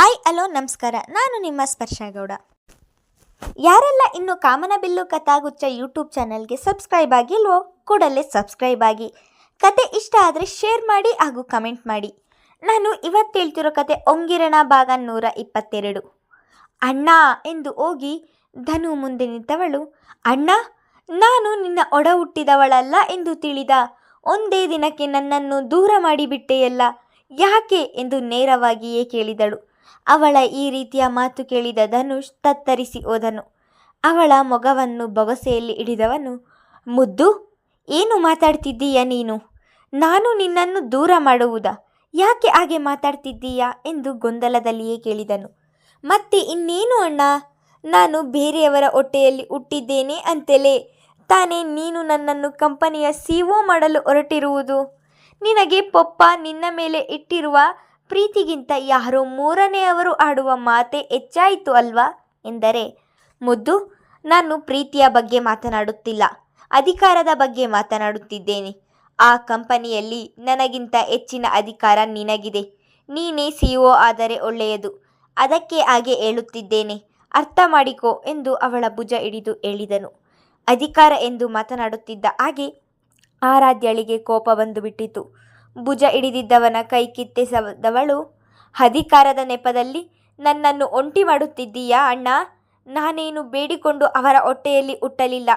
ಆಯ್ hello, ನಮಸ್ಕಾರ. ನಾನು ನಿಮ್ಮ ಸ್ಪರ್ಶ ಗೌಡ ಯಾರೆಲ್ಲ ಇನ್ನು ಕಾಮನಬಿಲ್ಲು ಕಥಾಗುಚ್ಚ ಯೂಟ್ಯೂಬ್ ಚಾನಲ್ಗೆ ಸಬ್ಸ್ಕ್ರೈಬ್ ಆಗಿಲ್ವೋ, ಕೂಡಲೇ ಸಬ್ಸ್ಕ್ರೈಬ್ ಆಗಿ. ಕತೆ ಇಷ್ಟ ಆದರೆ ಶೇರ್ ಮಾಡಿ ಹಾಗೂ ಕಮೆಂಟ್ ಮಾಡಿ. ನಾನು ಇವತ್ತು ಹೇಳ್ತಿರೋ ಕತೆ ಒಂಗಿರಣ ಭಾಗ ನೂರ ಇಪ್ಪತ್ತೆರಡು. ಅಣ್ಣ ಎಂದು ಹೋಗಿ ಧನು ಮುಂದೆ ನಿಂತವಳು. ಅಣ್ಣ, ನಾನು ನಿನ್ನ ಒಡ ಹುಟ್ಟಿದವಳಲ್ಲ ಎಂದು ತಿಳಿದ ಒಂದೇ ದಿನಕ್ಕೆ ನನ್ನನ್ನು ದೂರ ಮಾಡಿಬಿಟ್ಟೆಯಲ್ಲ, ಯಾಕೆ? ಎಂದು ನೇರವಾಗಿಯೇ ಕೇಳಿದಳು. ಅವಳ ಈ ರೀತಿಯ ಮಾತು ಕೇಳಿದ ಧನುಷ್ ತತ್ತರಿಸಿ ಹೋದನು. ಅವಳ ಮೊಗವನ್ನು ಬೊಗಸೆಯಲ್ಲಿ ಹಿಡಿದವನು, ಮುದ್ದು, ಏನು ಮಾತಾಡ್ತಿದ್ದೀಯ ನೀನು? ನಾನು ನಿನ್ನನ್ನು ದೂರ ಮಾಡುವುದಾ? ಯಾಕೆ ಹಾಗೆ ಮಾತಾಡ್ತಿದ್ದೀಯಾ? ಎಂದು ಗೊಂದಲದಲ್ಲಿಯೇ ಕೇಳಿದನು. ಮತ್ತೆ ಇನ್ನೇನು ಅಣ್ಣ? ನಾನು ಬೇರೆಯವರ ಹೊಟ್ಟೆಯಲ್ಲಿ ಹುಟ್ಟಿದ್ದೇನೆ ಅಂತಲೇ. ತಾನೇ ನೀನು ನನ್ನನ್ನು ಕಂಪನಿಯ ಸಿ ಮಾಡಲು ಹೊರಟಿರುವುದು? ನಿನಗೆ ಪೊಪ್ಪ ನಿನ್ನ ಮೇಲೆ ಇಟ್ಟಿರುವ ಪ್ರೀತಿಗಿಂತ ಯಾರೋ ಮೂರನೆಯವರು ಆಡುವ ಮಾತೆ ಹೆಚ್ಚಾಯಿತು ಅಲ್ವಾ? ಎಂದರೆ, ಮುದ್ದು, ನಾನು ಪ್ರೀತಿಯ ಬಗ್ಗೆ ಮಾತನಾಡುತ್ತಿಲ್ಲ, ಅಧಿಕಾರದ ಬಗ್ಗೆ ಮಾತನಾಡುತ್ತಿದ್ದೇನೆ. ಆ ಕಂಪನಿಯಲ್ಲಿ ನನಗಿಂತ ಹೆಚ್ಚಿನ ಅಧಿಕಾರ ನಿನಗಿದೆ. ನೀನೇ ಸಿ ಒ ಆದರೆ ಒಳ್ಳೆಯದು. ಅದಕ್ಕೆ ಹಾಗೆ ಹೇಳುತ್ತಿದ್ದೇನೆ. ಅರ್ಥ ಮಾಡಿಕೊ ಎಂದು ಅವಳ ಭುಜ ಹಿಡಿದು ಹೇಳಿದನು. ಅಧಿಕಾರ ಎಂದು ಮಾತನಾಡುತ್ತಿದ್ದ ಹಾಗೆ ಆರಾಧ್ಯಳಿಗೆ ಕೋಪ ಬಂದು ಬಿಟ್ಟಿತು ಭುಜ ಹಿಡಿದಿದ್ದವನ ಕೈ ಕಿತ್ತೆಸದವಳು, ಅಧಿಕಾರದ ನೆಪದಲ್ಲಿ ನನ್ನನ್ನು ಒಂಟಿ ಮಾಡುತ್ತಿದ್ದೀಯಾ ಅಣ್ಣ? ನಾನೇನು ಬೇಡಿಕೊಂಡು ಅವರ ಹೊಟ್ಟೆಯಲ್ಲಿ ಹುಟ್ಟಲಿಲ್ಲ.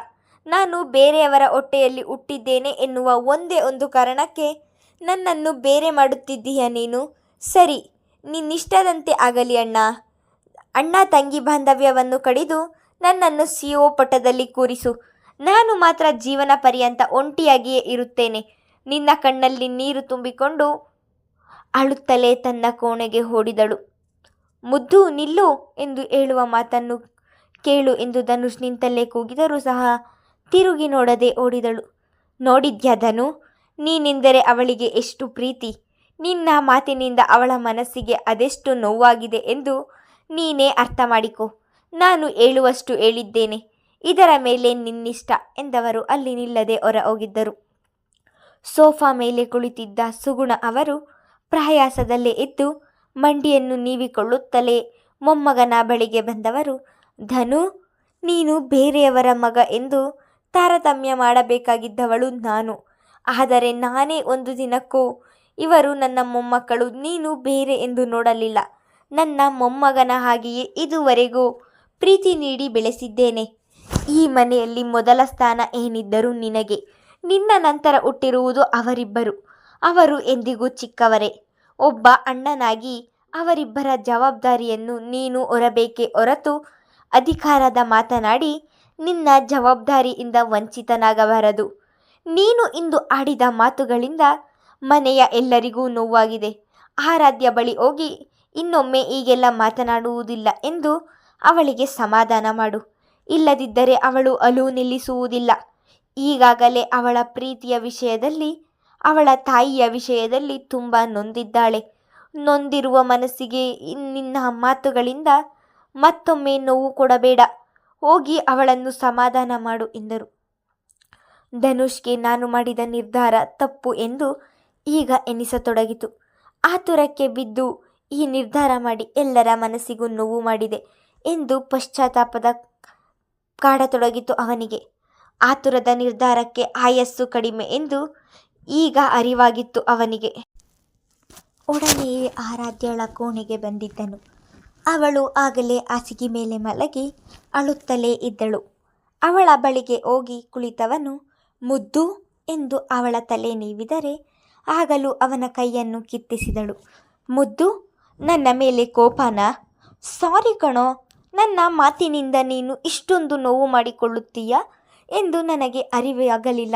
ನಾನು ಬೇರೆಯವರ ಹೊಟ್ಟೆಯಲ್ಲಿ ಹುಟ್ಟಿದ್ದೇನೆ ಎನ್ನುವ ಒಂದೇ ಒಂದು ಕಾರಣಕ್ಕೆ ನನ್ನನ್ನು ಬೇರೆ ಮಾಡುತ್ತಿದ್ದೀಯ ನೀನು? ಸರಿ, ನಿನ್ನಿಷ್ಟದಂತೆ ಆಗಲಿ ಅಣ್ಣ. ಅಣ್ಣ ತಂಗಿ ಬಾಂಧವ್ಯವನ್ನು ಕಡಿದು ನನ್ನನ್ನು ಸಿ ಒ ಪಟ್ಟದಲ್ಲಿ ಕೂರಿಸು. ನಾನು ಮಾತ್ರ ಜೀವನ ಪರ್ಯಂತ ಒಂಟಿಯಾಗಿಯೇ ಇರುತ್ತೇನೆ. ನಿನ್ನ ಕಣ್ಣಲ್ಲಿ ನೀರು ತುಂಬಿಕೊಂಡು ಅಳುತ್ತಲೇ ತನ್ನ ಕೋಣೆಗೆ ಓಡಿದಳು. ಮುದ್ದು ನಿಲ್ಲು ಎಂದು ಹೇಳುವ ಮಾತನ್ನು ಕೇಳು ಎಂದು ಧನುಷ್ ನಿಂತಲ್ಲೇ ಕೂಗಿದರೂ ಸಹ ತಿರುಗಿ ನೋಡದೆ ಓಡಿದಳು. ನೋಡಿದ್ಯಾ ಧನು, ನೀನೆಂದರೆ ಅವಳಿಗೆ ಎಷ್ಟು ಪ್ರೀತಿ. ನಿನ್ನ ಮಾತಿನಿಂದ ಅವಳ ಮನಸ್ಸಿಗೆ ಅದೆಷ್ಟು ನೋವಾಗಿದೆ ಎಂದು ನೀನೇ ಅರ್ಥ ಮಾಡಿಕೊ. ನಾನು ಹೇಳುವಷ್ಟು ಹೇಳಿದ್ದೇನೆ. ಇದರ ಮೇಲೆ ನಿನ್ನಿಷ್ಟ ಎಂದವರು ಅಲ್ಲಿ ನಿಲ್ಲದೆ ಹೊರ ಹೋಗಿದ್ದರು. ಸೋಫಾ ಮೇಲೆ ಕುಳಿತಿದ್ದ ಸುಗುಣ ಅವರು ಪ್ರಯಾಸದಲ್ಲೇ ಎದ್ದು ಮಂಡಿಯನ್ನು ನೀವಿಕೊಳ್ಳುತ್ತಲೇ ಮೊಮ್ಮಗನ ಬಳಿಗೆ ಬಂದವರು, ಧನು, ನೀನು ಬೇರೆಯವರ ಮಗ ಎಂದು ತಾರತಮ್ಯ ಮಾಡಬೇಕಾಗಿದ್ದವಳು ನಾನು. ಆದರೆ ನಾನೇ ಒಂದು ದಿನಕ್ಕೂ ಇವರು ನನ್ನ ಮೊಮ್ಮಕ್ಕಳು, ನೀನು ಬೇರೆ ಎಂದು ನೋಡಲಿಲ್ಲ. ನನ್ನ ಮೊಮ್ಮಗನ ಹಾಗೆಯೇ ಇದುವರೆಗೂ ಪ್ರೀತಿ ನೀಡಿ ಬೆಳೆಸಿದ್ದೇನೆ. ಈ ಮನೆಯಲ್ಲಿ ಮೊದಲ ಸ್ಥಾನ ಏನಿದ್ದರೂ ನಿನಗೆ. ನಿನ್ನ ನಂತರ ಹುಟ್ಟಿರುವುದು ಅವರಿಬ್ಬರು. ಅವರು ಎಂದಿಗೂ ಚಿಕ್ಕವರೇ. ಒಬ್ಬ ಅಣ್ಣನಾಗಿ ಅವರಿಬ್ಬರ ಜವಾಬ್ದಾರಿಯನ್ನು ನೀನು ಹೊರಬೇಕೇ ಹೊರತು ಅಧಿಕಾರದ ಮಾತನಾಡಿ ನಿನ್ನ ಜವಾಬ್ದಾರಿಯಿಂದ ವಂಚಿತನಾಗಬಾರದು. ನೀನು ಇಂದು ಆಡಿದ ಮಾತುಗಳಿಂದ ಮನೆಯ ಎಲ್ಲರಿಗೂ ನೋವಾಗಿದೆ. ಆರಾಧ್ಯ ಬಳಿ ಹೋಗಿ ಇನ್ನೊಮ್ಮೆ ಹೀಗೆಲ್ಲ ಮಾತನಾಡುವುದಿಲ್ಲ ಎಂದು ಅವಳಿಗೆ ಸಮಾಧಾನ ಮಾಡು. ಇಲ್ಲದಿದ್ದರೆ ಅವಳು ಅಲು ನಿಲ್ಲಿಸುವುದಿಲ್ಲ. ಈಗಾಗಲೇ ಅವಳ ಪ್ರೀತಿಯ ವಿಷಯದಲ್ಲಿ, ಅವಳ ತಾಯಿಯ ವಿಷಯದಲ್ಲಿ ತುಂಬ ನೊಂದಿದ್ದಾಳೆ. ನೊಂದಿರುವ ಮನಸ್ಸಿಗೆ ನಿನ್ನ ಮಾತುಗಳಿಂದ ಮತ್ತೊಮ್ಮೆ ನೋವು ಕೊಡಬೇಡ. ಹೋಗಿ ಅವಳನ್ನು ಸಮಾಧಾನ ಮಾಡು ಎಂದರು. ಧನುಷ್ಗೆ ನಾನು ಮಾಡಿದ ನಿರ್ಧಾರ ತಪ್ಪು ಎಂದು ಈಗ ಎನಿಸತೊಡಗಿತು. ಆತುರಕ್ಕೆ ಬಿದ್ದು ಈ ನಿರ್ಧಾರ ಮಾಡಿ ಎಲ್ಲರ ಮನಸ್ಸಿಗೂ ನೋವು ಮಾಡಿದೆ ಎಂದು ಪಶ್ಚಾತ್ತಾಪದ ಕಾಡತೊಡಗಿತು ಅವನಿಗೆ. ಆತುರದ ನಿರ್ಧಾರಕ್ಕೆ ಆಯಸ್ಸು ಕಡಿಮೆ ಎಂದು ಈಗ ಅರಿವಾಗಿತ್ತು ಅವನಿಗೆ. ಒಡನೆಯೇ ಆರಾಧ್ಯಳ ಕೋಣೆಗೆ ಬಂದಿದ್ದನು. ಅವಳು ಆಗಲೇ ಹಾಸಿಗೆ ಮೇಲೆ ಮಲಗಿ ಅಳುತ್ತಲೇ ಇದ್ದಳು. ಅವಳ ಬಳಿಗೆ ಹೋಗಿ ಕುಳಿತವನು, ಮುದ್ದು ಎಂದು ಅವಳ ತಲೆ ನೀವಿದರೆ ಆಗಲೂ ಅವನ ಕೈಯನ್ನು ಕಿತ್ತಿಸಿದಳು. ಮುದ್ದು, ನನ್ನ ಮೇಲೆ ಕೋಪನ? ಸಾರಿ ಕಣೋ, ನನ್ನ ಮಾತಿನಿಂದ ನೀನು ಇಷ್ಟೊಂದು ನೋವು ಮಾಡಿಕೊಳ್ಳುತ್ತೀಯಾ? ಎಂದು ನನಗೆ ಅರಿವಾಗಲಿಲ್ಲ.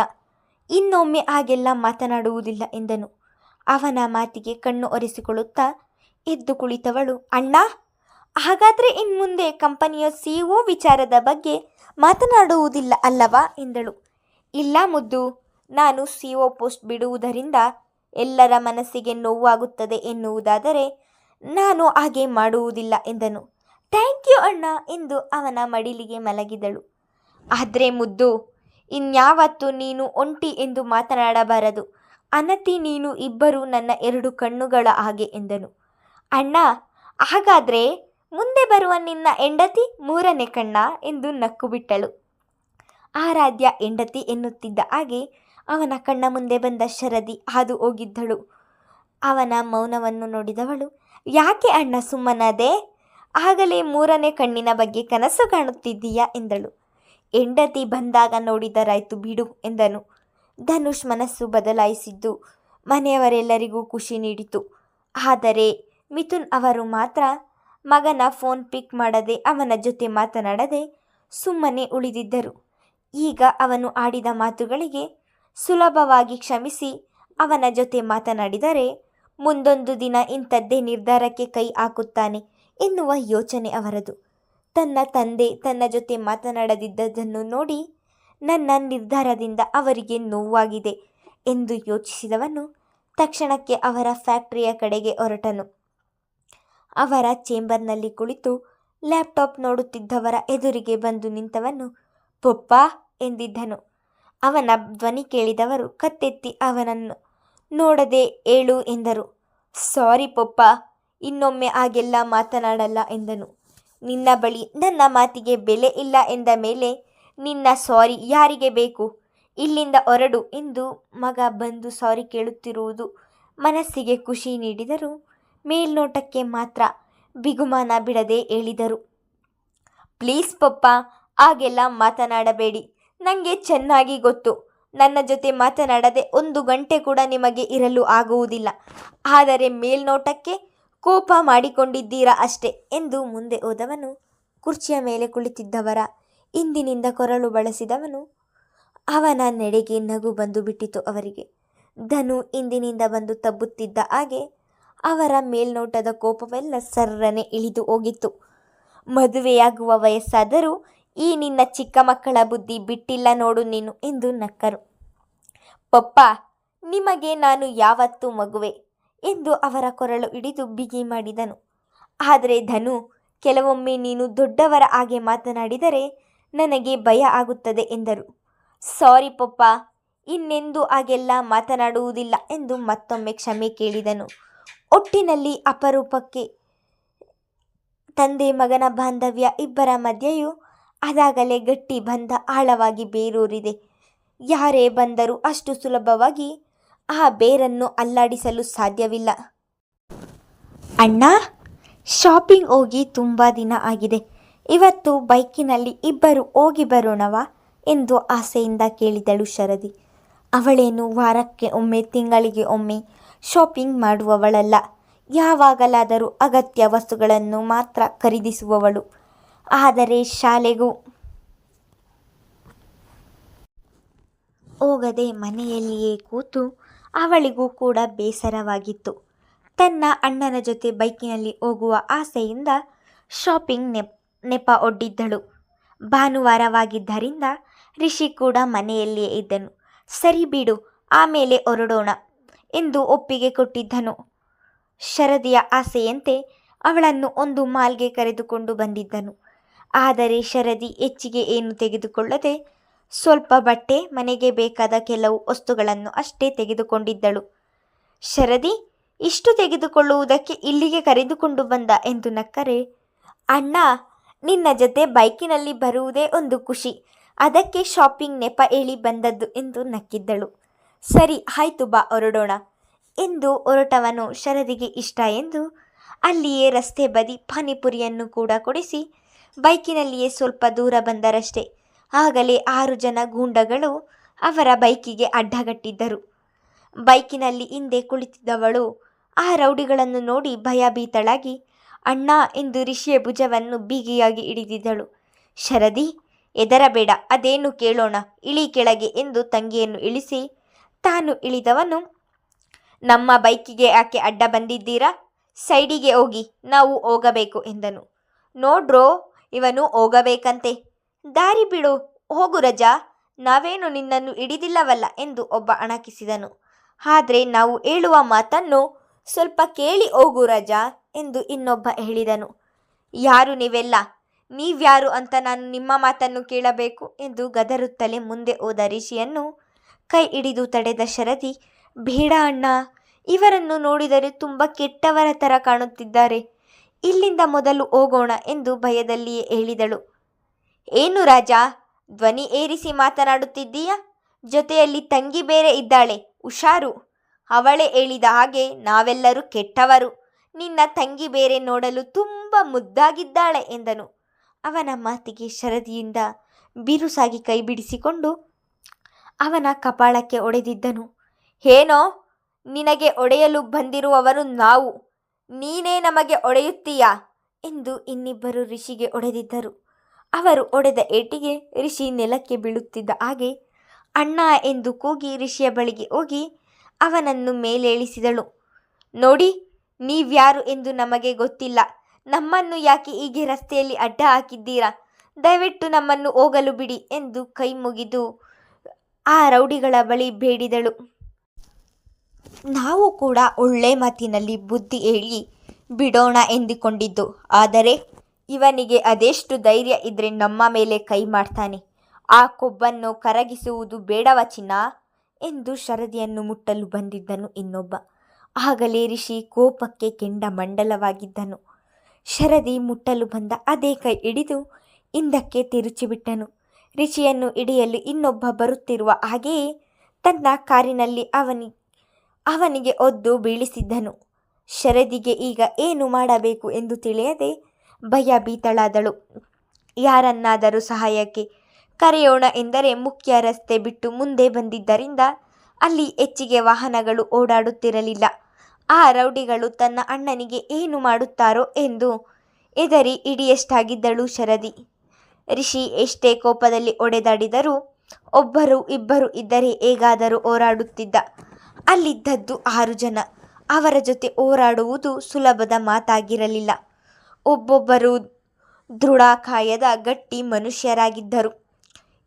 ಇನ್ನೊಮ್ಮೆ ಹಾಗೆಲ್ಲ ಮಾತನಾಡುವುದಿಲ್ಲ ಎಂದನು. ಅವನ ಮಾತಿಗೆ ಕಣ್ಣು ಒರೆಸಿಕೊಳ್ಳುತ್ತಾ ಎದ್ದು ಕುಳಿತವಳು. ಅಣ್ಣ, ಹಾಗಾದರೆ ಇನ್ಮುಂದೆ ಕಂಪನಿಯ ಸಿಇಒ ವಿಚಾರದ ಬಗ್ಗೆ ಮಾತನಾಡುವುದಿಲ್ಲ ಅಲ್ಲವಾ? ಎಂದಳು. ಇಲ್ಲ ಮುದ್ದು. ನಾನು ಸಿಇಒ ಪೋಸ್ಟ್ ಬಿಡುವುದರಿಂದ ಎಲ್ಲರ ಮನಸ್ಸಿಗೆ ನೋವಾಗುತ್ತದೆ ಎನ್ನುವುದಾದರೆ ನಾನು ಹಾಗೆ ಮಾಡುವುದಿಲ್ಲ ಎಂದನು. ಥ್ಯಾಂಕ್ ಯು ಅಣ್ಣ, ಎಂದು ಅವನ ಮಡಿಲಿಗೆ ಮಲಗಿದಳು. ಆದರೆ ಮುದ್ದು, ಇನ್ಯಾವತ್ತು ನೀನು ಒಂಟಿ ಎಂದು ಮಾತನಾಡಬಾರದು. ಅನತಿ ನೀನು ಇಬ್ಬರು ನನ್ನ ಎರಡು ಕಣ್ಣುಗಳ ಹಾಗೆ ಎಂದನು. ಅಣ್ಣ, ಹಾಗಾದ್ರೆ ಮುಂದೆ ಬರುವ ನಿನ್ನ ಹೆಂಡತಿ ಮೂರನೇ ಕಣ್ಣ ಎಂದು ನಕ್ಕು ಬಿಟ್ಟಳು. ಆರಾಧ್ಯ ಹೆಂಡತಿ ಎನ್ನುತ್ತಿದ್ದ ಹಾಗೆ ಅವನ ಕಣ್ಣ ಮುಂದೆ ಬಂದ ಶರದಿ ಹಾದು ಹೋಗಿದ್ದಳು. ಅವನ ಮೌನವನ್ನು ನೋಡಿದವಳು, ಯಾಕೆ ಅಣ್ಣ ಸುಮ್ಮನಾದೆ? ಆಗಲೇ ಮೂರನೇ ಕಣ್ಣಿನ ಬಗ್ಗೆ ಕನಸು ಕಾಣುತ್ತಿದ್ದೀಯಾ? ಎಂದಳು. ಹೆಂಡತಿ ಬಂದಾಗ ನೋಡಿದರಾಯ್ತು ಬಿಡು ಎಂದನು. ಧನುಷ್ ಮನಸ್ಸು ಬದಲಾಯಿಸಿದ್ದು, ಮನೆಯವರೆಲ್ಲರಿಗೂ ಖುಷಿ ನೀಡಿತು. ಆದರೆ ಮಿಥುನ್ ಅವರು ಮಾತ್ರ ಮಗನ ಫೋನ್ ಪಿಕ್ ಮಾಡದೆ ಅವನ ಜೊತೆ ಮಾತನಾಡದೆ ಸುಮ್ಮನೆ ಉಳಿದಿದ್ದರು. ಈಗ ಅವನು ಆಡಿದ ಮಾತುಗಳಿಗೆ ಸುಲಭವಾಗಿ ಕ್ಷಮಿಸಿ ಅವನ ಜೊತೆ ಮಾತನಾಡಿದರೆ ಮುಂದೊಂದು ದಿನ ಇಂಥದ್ದೇ ನಿರ್ಧಾರಕ್ಕೆ ಕೈ ಹಾಕುತ್ತಾನೆ ಎನ್ನುವ ಯೋಚನೆ ಅವರದು. ತನ್ನ ತಂದೆ ತನ್ನ ಜೊತೆ ಮಾತನಾಡದಿದ್ದದನ್ನು ನೋಡಿ ನನ್ನ ನಿರ್ಧಾರದಿಂದ ಅವರಿಗೆ ನೋವಾಗಿದೆ ಎಂದು ಯೋಚಿಸಿದವನು ತಕ್ಷಣಕ್ಕೆ ಅವರ ಫ್ಯಾಕ್ಟರಿಯ ಕಡೆಗೆ ಹೊರಟನು. ಅವರ ಚೇಂಬರ್ನಲ್ಲಿ ಕುಳಿತು ಲ್ಯಾಪ್ಟಾಪ್ ನೋಡುತ್ತಿದ್ದವರ ಎದುರಿಗೆ ಬಂದು ನಿಂತವನು ಪೊಪ್ಪ ಎಂದಿದ್ದನು. ಅವನ ಧ್ವನಿ ಕೇಳಿದವರು ಕತ್ತೆತ್ತಿ ಅವನನ್ನು ನೋಡದೆ ಏಳು ಎಂದರು. ಸಾರಿ ಪೊಪ್ಪ, ಇನ್ನೊಮ್ಮೆ ಹಾಗೆಲ್ಲ ಮಾತನಾಡಲ್ಲ ಎಂದನು. ನಿನ್ನ ಬಳಿ ನನ್ನ ಮಾತಿಗೆ ಬೆಲೆ ಇಲ್ಲ ಎಂದ ಮೇಲೆ, ನಿನ್ನ ಸಾರಿ ಯಾರಿಗೆ ಬೇಕು? ಇಲ್ಲಿಂದ ಹೊರಡು ಎಂದು ಮಗ ಬಂದು ಸಾರಿ ಕೇಳುತ್ತಿರುವುದು ಮನಸ್ಸಿಗೆ ಖುಷಿ ನೀಡಿದರು. ಮೇಲ್ನೋಟಕ್ಕೆ ಮಾತ್ರ ಬಿಗುಮಾನ ಬಿಡದೆ ಹೇಳಿದರು. ಪ್ಲೀಸ್ ಪಪ್ಪ, ಹಾಗೆಲ್ಲ ಮಾತನಾಡಬೇಡಿ. ನನಗೆ ಚೆನ್ನಾಗಿ ಗೊತ್ತು. ನನ್ನ ಜೊತೆ ಮಾತನಾಡದೆ ಒಂದು ಗಂಟೆ ಕೂಡ ನಿಮಗೆ ಇರಲು ಆಗುವುದಿಲ್ಲ. ಆದರೆ ಮೇಲ್ನೋಟಕ್ಕೆ ಕೋಪ ಮಾಡಿಕೊಂಡಿದ್ದೀರಾ ಅಷ್ಟೇ ಎಂದು ಮುಂದೆ ಹೋದವನು ಕುರ್ಚಿಯ ಮೇಲೆ ಕುಳಿತಿದ್ದವರ ಇಂದಿನಿಂದ ಕೊರಳು ಬಳಸಿದವನು ಅವನ ನೆಡೆಗೆ ನಗು ಬಂದು ಬಿಟ್ಟಿತು ಅವರಿಗೆ. ಧನು ಇಂದಿನಿಂದ ಬಂದು ತಬ್ಬುತ್ತಿದ್ದ ಹಾಗೆ ಅವರ ಮೇಲ್ನೋಟದ ಕೋಪವೆಲ್ಲ ಸರ್ರನೆ ಇಳಿದು ಹೋಗಿತ್ತು. ಮದುವೆಯಾಗುವ ವಯಸ್ಸಾದರೂ ಈ ನಿನ್ನ ಚಿಕ್ಕ ಮಕ್ಕಳ ಬುದ್ಧಿ ಬಿಟ್ಟಿಲ್ಲ ನೋಡು ನೀನು ಎಂದು ನಕ್ಕರು. ಪಪ್ಪ, ನಿಮಗೆ ನಾನು ಯಾವತ್ತೂ ಮಗುವೆ ಎಂದು ಅವರ ಕೊರಳು ಹಿಡಿದು ಬಿಗಿ ಮಾಡಿದನು. ಆದರೆ ಧನು, ಕೆಲವೊಮ್ಮೆ ನೀನು ದೊಡ್ಡವರ ಹಾಗೆ ಮಾತನಾಡಿದರೆ ನನಗೆ ಭಯ ಆಗುತ್ತದೆ ಎಂದರು. ಸಾರಿ ಪಪ್ಪ, ಇನ್ನೆಂದೂ ಹಾಗೆಲ್ಲ ಮಾತನಾಡುವುದಿಲ್ಲ ಎಂದು ಮತ್ತೊಮ್ಮೆ ಕ್ಷಮೆ ಕೇಳಿದನು. ಒಟ್ಟಿನಲ್ಲಿ ಅಪರೂಪಕ್ಕೆ ತಂದೆ, ಮಗನ ಬಾಂಧವ್ಯ ಇಬ್ಬರ ಮಧ್ಯೆಯೂ ಅದಾಗಲೇ ಗಟ್ಟಿ ಬಂದ ಆಳವಾಗಿ ಬೇರೂರಿದೆ. ಯಾರೇ ಬಂದರೂ ಅಷ್ಟು ಸುಲಭವಾಗಿ ಆ ಬೇರನ್ನು ಅಲ್ಲಾಡಿಸಲು ಸಾಧ್ಯವಿಲ್ಲ. ಅಣ್ಣ ಶಾಪಿಂಗ್ ಹೋಗಿ ತುಂಬ ದಿನ ಆಗಿದೆ. ಇವತ್ತು ಬೈಕಿನಲ್ಲಿ ಇಬ್ಬರು ಹೋಗಿ ಬರೋಣವಾ ಎಂದು ಆಸೆಯಿಂದ ಕೇಳಿದಳು ಶರದಿ. ಅವಳೇನು ವಾರಕ್ಕೆ ಒಮ್ಮೆ, ತಿಂಗಳಿಗೆ ಒಮ್ಮೆ ಶಾಪಿಂಗ್ ಮಾಡುವವಳಲ್ಲ. ಯಾವಾಗಲಾದರೂ ಅಗತ್ಯ ವಸ್ತುಗಳನ್ನು ಮಾತ್ರ ಖರೀದಿಸುವವಳು. ಆದರೆ ಶಾಲೆಗೂ ಹೋಗದೆ ಮನೆಯಲ್ಲಿಯೇ ಕೂತು ಅವಳಿಗೂ ಕೂಡ ಬೇಸರವಾಗಿತ್ತು. ತನ್ನ ಅಣ್ಣನ ಜೊತೆ ಬೈಕಿನಲ್ಲಿ ಹೋಗುವ ಆಸೆಯಿಂದ ಶಾಪಿಂಗ್ ನೆಪ್, ನೆಪ ಒಡ್ಡಿದ್ದಳು. ಭಾನುವಾರವಾಗಿದ್ದರಿಂದ ರಿಷಿ ಕೂಡ ಮನೆಯಲ್ಲಿಯೇ ಇದ್ದನು. ಸರಿ ಬಿಡು, ಆಮೇಲೆ ಹೊರಡೋಣ ಎಂದು ಒಪ್ಪಿಗೆ ಕೊಟ್ಟಿದ್ದನು. ಶರದಿಯ ಆಸೆಯಂತೆ ಅವಳನ್ನು ಒಂದು ಮಾಲ್ಗೆ ಕರೆದುಕೊಂಡು ಬಂದಿದ್ದನು. ಆದರೆ ಶರದಿ ಹೆಚ್ಚಿಗೆ ಏನು ತೆಗೆದುಕೊಳ್ಳದೆ ಸ್ವಲ್ಪ ಬಟ್ಟೆ ಮನೆಗೆ ಬೇಕಾದ ಕೆಲವು ವಸ್ತುಗಳನ್ನು ಅಷ್ಟೇ ತೆಗೆದುಕೊಂಡಿದ್ದಳು. ಶರದಿ, ಇಷ್ಟು ತೆಗೆದುಕೊಳ್ಳುವುದಕ್ಕೆ ಇಲ್ಲಿಗೆ ಕರೆದುಕೊಂಡು ಬಂದ ಎಂದು ನಕ್ಕರೆ. ಅಣ್ಣ, ನಿನ್ನ ಜೊತೆ ಬೈಕಿನಲ್ಲಿ ಬರುವುದೇ ಒಂದು ಖುಷಿ. ಅದಕ್ಕೆ ಶಾಪಿಂಗ್ ನೆಪ ಹೇಳಿ ಬಂದದ್ದು ಎಂದು ನಕ್ಕಿದ್ದಳು. ಸರಿ, ಆಯ್ತು ಬಾ, ಹೊರಡೋಣ ಎಂದು ಹೊರಟವನು ಶರದಿಗೆ ಇಷ್ಟ ಎಂದು ಅಲ್ಲಿಯೇ ರಸ್ತೆ ಬದಿ ಪಾನಿಪುರಿಯನ್ನು ಕೂಡ ಕೊಡಿಸಿ ಬೈಕಿನಲ್ಲಿಯೇ ಸ್ವಲ್ಪ ದೂರ ಬಂದರಷ್ಟೇ. ಆಗಲೇ ಆರು ಜನ ಗೂಂಡಗಳು ಅವರ ಬೈಕಿಗೆ ಅಡ್ಡಗಟ್ಟಿದ್ದರು. ಬೈಕಿನಲ್ಲಿ ಹಿಂದೆ ಕುಳಿತಿದ್ದವಳು ಆ ರೌಡಿಗಳನ್ನು ನೋಡಿ ಭಯಭೀತಳಾಗಿ, ಅಣ್ಣ ಎಂದು ರಿಷಿಯ ಭುಜವನ್ನು ಬಿಗಿಯಾಗಿ ಹಿಡಿದಿದ್ದಳು. ಶರದಿ ಎದರಬೇಡ ಅದೇನು ಕೇಳೋಣ, ಇಳಿ ಕೆಳಗೆ ಎಂದು ತಂಗಿಯನ್ನು ಇಳಿಸಿ, ತಾನು ಇಳಿದವನು. ನಮ್ಮ ಬೈಕಿಗೆ ಯಾಕೆ ಅಡ್ಡ ಬಂದಿದ್ದೀರಾ? ಸೈಡಿಗೆ ಹೋಗಿ, ನಾವು ಹೋಗಬೇಕು ಎಂದನು. ನೋಡ್ರೋ, ಇವನು ಹೋಗಬೇಕಂತೆ. ದಾರಿ ಬಿಡು, ಹೋಗು ರಜಾ, ನಾವೇನು ನಿನ್ನನ್ನು ಹಿಡಿದಿಲ್ಲವಲ್ಲ ಎಂದು ಒಬ್ಬ ಅಣಕಿಸಿದನು. ಆದರೆ ನಾವು ಹೇಳುವ ಮಾತನ್ನು ಸ್ವಲ್ಪ ಕೇಳಿ ಹೋಗು ರಜಾ ಎಂದು ಇನ್ನೊಬ್ಬ ಹೇಳಿದನು. ಯಾರು ನೀವೆಲ್ಲ? ನೀವ್ಯಾರು ಅಂತ ನಾನು ನಿಮ್ಮ ಮಾತನ್ನು ಕೇಳಬೇಕು ಎಂದು ಗದರುತ್ತಲೇ ಮುಂದೆ ಹೋದ ರಿಷಿಯನ್ನು ಕೈ ಹಿಡಿದು ತಡೆದ ಶರದಿ, ಬೇಡ ಅಣ್ಣ, ಇವರನ್ನು ನೋಡಿದರೆ ತುಂಬ ಕೆಟ್ಟವರ ಥರ ಕಾಣುತ್ತಿದ್ದಾರೆ. ಇಲ್ಲಿಂದ ಮೊದಲು ಹೋಗೋಣ ಎಂದು ಭಯದಲ್ಲಿಯೇ ಹೇಳಿದಳು. ಏನು ರಾಜ, ಧ್ವನಿ ಏರಿಸಿ ಮಾತನಾಡುತ್ತಿದ್ದೀಯ? ಜೊತೆಯಲ್ಲಿ ತಂಗಿ ಬೇರೆ ಇದ್ದಾಳೆ, ಹುಷಾರು. ಅವಳೇ ಹೇಳಿದ ಹಾಗೆ ನಾವೆಲ್ಲರೂ ಕೆಟ್ಟವರು. ನಿನ್ನ ತಂಗಿ ಬೇರೆ ನೋಡಲು ತುಂಬ ಮುದ್ದಾಗಿದ್ದಾಳೆ ಎಂದನು. ಅವನ ಮಾತಿಗೆ ಶರದಿಯಿಂದ ಬಿರುಸಾಗಿ ಕೈ ಬಿಡಿಸಿಕೊಂಡು ಅವನ ಕಪಾಳಕ್ಕೆ ಒಡೆದಿದ್ದನು. ಏನೋ, ನಿನಗೆ ಒಡೆಯಲು ಬಂದಿರುವವರು ನಾವು. ನೀನೇ ನಮಗೆ ಒಡೆಯುತ್ತೀಯಾ? ಎಂದು ಇನ್ನಿಬ್ಬರು ಋಷಿಗೆ ಒಡೆದಿದ್ದರು. ಅವರು ಒಡೆದ ಏಟಿಗೆ ಋಷಿ ನೆಲಕ್ಕೆ ಬೀಳುತ್ತಿದ್ದ ಹಾಗೆ ಅಣ್ಣ ಎಂದು ಕೂಗಿ ಋಷಿಯ ಬಳಿಗೆ ಹೋಗಿ ಅವನನ್ನು ಮೇಲೇಳಿಸಿದಳು. ನೋಡಿ, ನೀವ್ಯಾರು ಎಂದು ನಮಗೆ ಗೊತ್ತಿಲ್ಲ. ನಮ್ಮನ್ನು ಯಾಕೆ ಹೀಗೆ ರಸ್ತೆಯಲ್ಲಿ ಅಡ್ಡ ಹಾಕಿದ್ದೀರಾ? ದಯವಿಟ್ಟು ನಮ್ಮನ್ನು ಹೋಗಲು ಬಿಡಿ ಎಂದು ಕೈ ಮುಗಿದು ಆ ರೌಡಿಗಳ ಬಳಿ ಬೇಡಿದಳು. ನಾವು ಕೂಡ ಒಳ್ಳೆ ಮಾತಿನಲ್ಲಿ ಬುದ್ಧಿ ಹೇಳಿ ಬಿಡೋಣ ಎಂದುಕೊಂಡಿದ್ದು. ಆದರೆ ಇವನಿಗೆ ಅದೆಷ್ಟು ಧೈರ್ಯ ಇದ್ರೆ ನಮ್ಮ ಮೇಲೆ ಕೈ ಮಾಡ್ತಾನೆ. ಆ ಕೊಬ್ಬನ್ನು ಕರಗಿಸುವುದು ಬೇಡವ ಚಿನ್ನ ಎಂದು ಶರದಿಯನ್ನು ಮುಟ್ಟಲು ಬಂದಿದ್ದನು ಇನ್ನೊಬ್ಬ. ಆಗಲೇ ಋಷಿ ಕೋಪಕ್ಕೆ ಕೆಂಡ ಮಂಡಲವಾಗಿದ್ದನು. ಶರದಿ ಮುಟ್ಟಲು ಬಂದ ಅದೇ ಕೈ ಹಿಡಿದು ಹಿಂದಕ್ಕೆ ತಿರುಚಿಬಿಟ್ಟನು. ಋಷಿಯನ್ನು ಹಿಡಿಯಲು ಇನ್ನೊಬ್ಬ ಬರುತ್ತಿರುವ ಹಾಗೆಯೇ ತನ್ನ ಕಾರಿನಲ್ಲಿ ಅವನಿ, ಅವನಿಗೆ ಒದ್ದು ಬೀಳಿಸಿದ್ದನು. ಶರದಿಗೆ ಈಗ ಏನು ಮಾಡಬೇಕು ಎಂದು ತಿಳಿಯದೆ ಭಯ ಭೀತಳಾದಳು ಯಾರನ್ನಾದರೂ ಸಹಾಯಕ್ಕೆ ಕರೆಯೋಣ ಎಂದರೆ ಮುಖ್ಯ ರಸ್ತೆ ಬಿಟ್ಟು ಮುಂದೆ ಬಂದಿದ್ದರಿಂದ ಅಲ್ಲಿ ಹೆಚ್ಚಿಗೆ ವಾಹನಗಳು ಓಡಾಡುತ್ತಿರಲಿಲ್ಲ. ಆ ರೌಡಿಗಳು ತನ್ನ ಅಣ್ಣನಿಗೆ ಏನು ಮಾಡುತ್ತಾರೋ ಎಂದು ಎದರಿ ಇಡಿಯಷ್ಟಾಗಿದ್ದಳು ಶರದಿ. ರಿಷಿ ಎಷ್ಟೇ ಕೋಪದಲ್ಲಿ ಒಡೆದಾಡಿದರೂ ಒಬ್ಬರು ಇಬ್ಬರು ಇದ್ದರೆ ಹೇಗಾದರೂ ಹೋರಾಡುತ್ತಿದ್ದ. ಅಲ್ಲಿದ್ದದ್ದು ಆರು ಜನ. ಅವರ ಜೊತೆ ಹೋರಾಡುವುದು ಸುಲಭದ ಮಾತಾಗಿರಲಿಲ್ಲ. ಒಬ್ಬೊಬ್ಬರು ದೃಢಕಾಯದ ಗಟ್ಟಿ ಮನುಷ್ಯರಾಗಿದ್ದರು.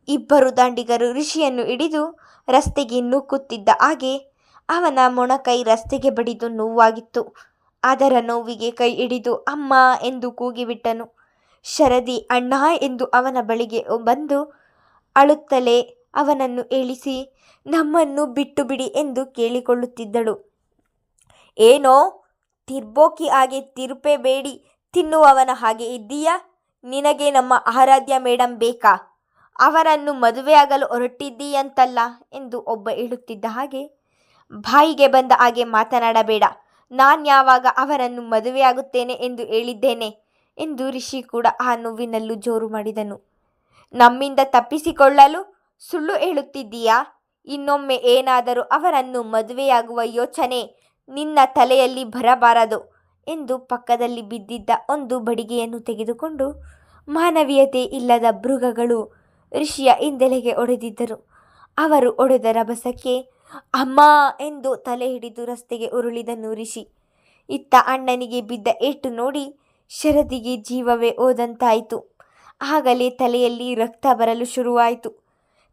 ಇಬ್ಬರು ದಾಂಡಿಗರು ಋಷಿಯನ್ನು ಹಿಡಿದು ರಸ್ತೆಗೆ ನೂಕುತ್ತಿದ್ದ ಹಾಗೆ ಅವನ ಮೊಣಕೈ ರಸ್ತೆಗೆ ಬಡಿದು ನೋವಾಗಿತ್ತು. ಅದರ ನೋವಿಗೆ ಕೈ ಹಿಡಿದು ಅಮ್ಮ ಎಂದು ಕೂಗಿಬಿಟ್ಟನು. ಶರದಿ ಅಣ್ಣ ಎಂದು ಅವನ ಬಳಿಗೆ ಬಂದು ಅಳುತ್ತಲೇ ಅವನನ್ನು ಏಳಿಸಿ ನಮ್ಮನ್ನು ಬಿಟ್ಟು ಬಿಡಿ ಎಂದು ಕೇಳಿಕೊಳ್ಳುತ್ತಿದ್ದಳು. ಏನೋ, ತಿರ್ಬೋಕಿ ಹಾಗೆ ತಿರುಪೆ ಬೇಡಿ ತಿನ್ನುವವನ ಹಾಗೆ ಇದ್ದೀಯಾ? ನಿನಗೆ ನಮ್ಮ ಆರಾಧ್ಯ ಮೇಡಂ ಬೇಕಾ? ಅವರನ್ನು ಮದುವೆಯಾಗಲು ಹೊರಟಿದ್ದೀಯಂತಲ್ಲ ಎಂದು ಒಬ್ಬ ಹೇಳುತ್ತಿದ್ದ ಹಾಗೆ ಬಾಯಿಗೆ ಬಂದ ಹಾಗೆ ಮಾತನಾಡಬೇಡ. ನಾನ್ಯಾವಾಗ ಅವರನ್ನು ಮದುವೆಯಾಗುತ್ತೇನೆ ಎಂದು ಹೇಳಿದ್ದೇನೆ ಎಂದು ರಿಷಿ ಕೂಡ ಆ ನೋವಿನಲ್ಲೂ ಜೋರು ಮಾಡಿದನು. ನಮ್ಮಿಂದ ತಪ್ಪಿಸಿಕೊಳ್ಳಲು ಸುಳ್ಳು ಹೇಳುತ್ತಿದ್ದೀಯಾ? ಇನ್ನೊಮ್ಮೆ ಏನಾದರೂ ಅವರನ್ನು ಮದುವೆಯಾಗುವ ಯೋಚನೆ ನಿನ್ನ ತಲೆಯಲ್ಲಿ ಬರಬಾರದು. ಎಂದು ಪಕ್ಕದಲ್ಲಿ ಬಿದ್ದಿದ್ದ ಒಂದು ಬಡಿಗೆಯನ್ನು ತೆಗೆದುಕೊಂಡು ಮಾನವೀಯತೆ ಇಲ್ಲದ ಮೃಗಗಳು ಋಷಿಯ ಹಿಂದೆಲೆಗೆ ಒಡೆದಿದ್ದರು. ಅವರು ಒಡೆದ ರಭಸಕ್ಕೆ, ಅಮ್ಮ ಎಂದು ತಲೆ ಹಿಡಿದು ರಸ್ತೆಗೆ ಉರುಳಿದನು ಋಷಿ. ಇತ್ತ ಅಣ್ಣನಿಗೆ ಬಿದ್ದ ಏಟು ನೋಡಿ ಶರದಿಗೆ ಜೀವವೇ ಹೋದಂತಾಯಿತು. ಆಗಲೇ ತಲೆಯಲ್ಲಿ ರಕ್ತ ಬರಲು ಶುರುವಾಯಿತು.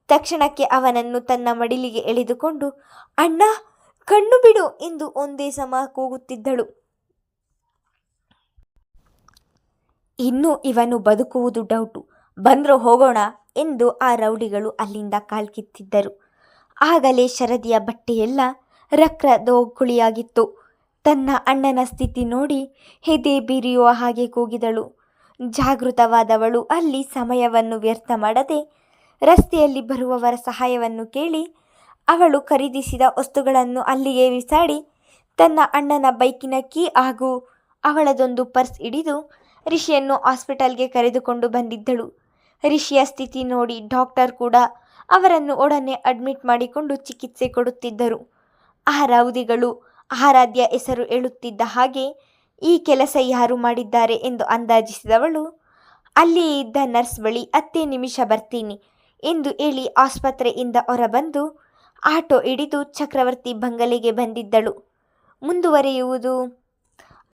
ತಕ್ಷಣಕ್ಕೆ ಅವನನ್ನು ತನ್ನ ಮಡಿಲಿಗೆ ಎಳೆದುಕೊಂಡು, ಅಣ್ಣ, ಕಣ್ಣು ಬಿಡು ಎಂದು ಒಂದೇ ಸಮ ಕೂಗುತ್ತಿದ್ದಳು. ಇನ್ನು ಇವನು ಬದುಕುವುದು ಡೌಟು. ಬಂದ್ರು ಹೋಗೋಣ ಎಂದು ಆ ರೌಡಿಗಳು ಅಲ್ಲಿಂದ ಕಾಲ್ಕಿತ್ತಿದ್ದರು. ಆಗಲೇ ಶರದಿಯ ಬಟ್ಟೆಯೆಲ್ಲ ರಕ್ತದೋಕುಳಿಯಾಗಿತ್ತು ತನ್ನ ಅಣ್ಣನ ಸ್ಥಿತಿ ನೋಡಿ ಹೆದೆ ಬೀರಿಯುವ ಹಾಗೆ ಕೂಗಿದಳು. ಜಾಗೃತವಾದವಳು ಅಲ್ಲಿ ಸಮಯವನ್ನು ವ್ಯರ್ಥ ಮಾಡದೆ ರಸ್ತೆಯಲ್ಲಿ ಬರುವವರ ಸಹಾಯವನ್ನು ಕೇಳಿ ಅವಳು ಖರೀದಿಸಿದ ವಸ್ತುಗಳನ್ನು ಅಲ್ಲಿಗೆ ಬಿಸಾಡಿ ತನ್ನ ಅಣ್ಣನ ಬೈಕಿನ ಕೀ ಹಾಗೂ ಅವಳದೊಂದು ಪರ್ಸ್ ಹಿಡಿದು ರಿಷಿಯನ್ನು ಹಾಸ್ಪಿಟಲ್ಗೆ ಕರೆದುಕೊಂಡು ಬಂದಿದ್ದಳು. ರಿಷಿಯ ಸ್ಥಿತಿ ನೋಡಿ ಡಾಕ್ಟರ್ ಕೂಡ ಅವರನ್ನು ಒಡನೆ ಅಡ್ಮಿಟ್ ಮಾಡಿಕೊಂಡು ಚಿಕಿತ್ಸೆ ಕೊಡುತ್ತಿದ್ದರು. ಆ ರೌದಿಗಳು ಆರಾಧ್ಯ ಹೆಸರು ಹೇಳುತ್ತಿದ್ದ ಹಾಗೆ ಈ ಕೆಲಸ ಯಾರು ಮಾಡಿದ್ದಾರೆ ಎಂದು ಅಂದಾಜಿಸಿದವಳು ಅಲ್ಲಿ ಇದ್ದ ನರ್ಸ್ ಬಳಿ ಹತ್ತೇ ನಿಮಿಷ ಬರ್ತೀನಿ ಎಂದು ಹೇಳಿ ಆಸ್ಪತ್ರೆಯಿಂದ ಹೊರಬಂದು ಆಟೋ ಹಿಡಿದು ಚಕ್ರವರ್ತಿ ಬಂಗಲೆಗೆ ಬಂದಿದ್ದಳು. ಮುಂದುವರಿಯುವುದು